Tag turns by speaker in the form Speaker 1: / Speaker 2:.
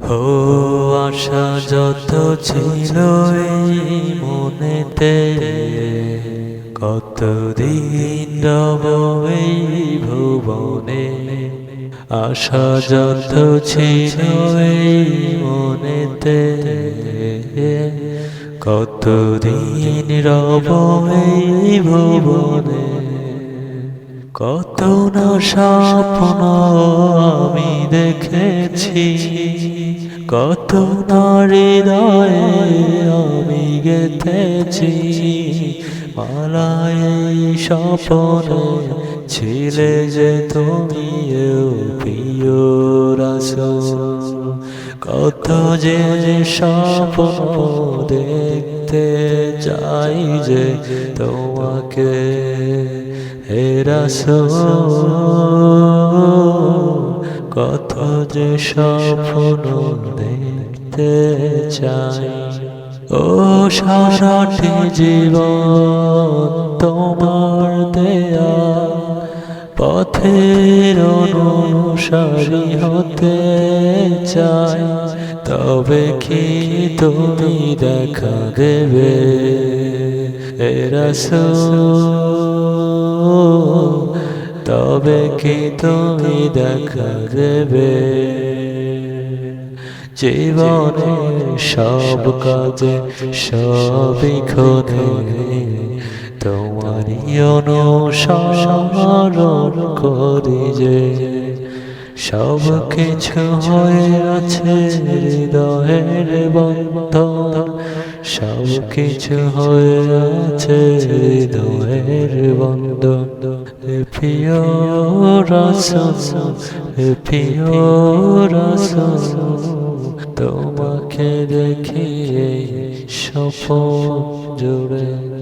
Speaker 1: হো আশা যত ছিল মনেতে, কতদিন রব এই ভুবনে? আশা যত ছিল এই মনেতে, কতদিন রব ভুবনে? কত না স্বপ্ন আমি দেখেছি। কত না হৃদয়ে আমি গেথেছি। মালায় স্বপ্নে ছিলে যে তুমি প্রিয় রাসূল। কত যে স্বপ্ন দেখতে চাই যে তোমাকে হে কত যে স্বপ্ন দেখতে চাই। ও সারাটি জীবন তোমার দেয়া পথের অনুসারী হতে চাই। তবে কি তুমি দেখা দেবে? এরাসূল তবে কি তুমি দেখা দেবে জীবনে সব কাজে সবই খোনে তোমারই অনুসরণ করি যে। সব কিছু হয়ে আছে হৃদয়ের বন্ধন। সব কিছু হয়ে আছে হৃদয়ের বন্ধন। হে প্রিয় রাসূল হে প্রিয় রাসূল তোমাকে দেখি স্বপ্ন জুড়ে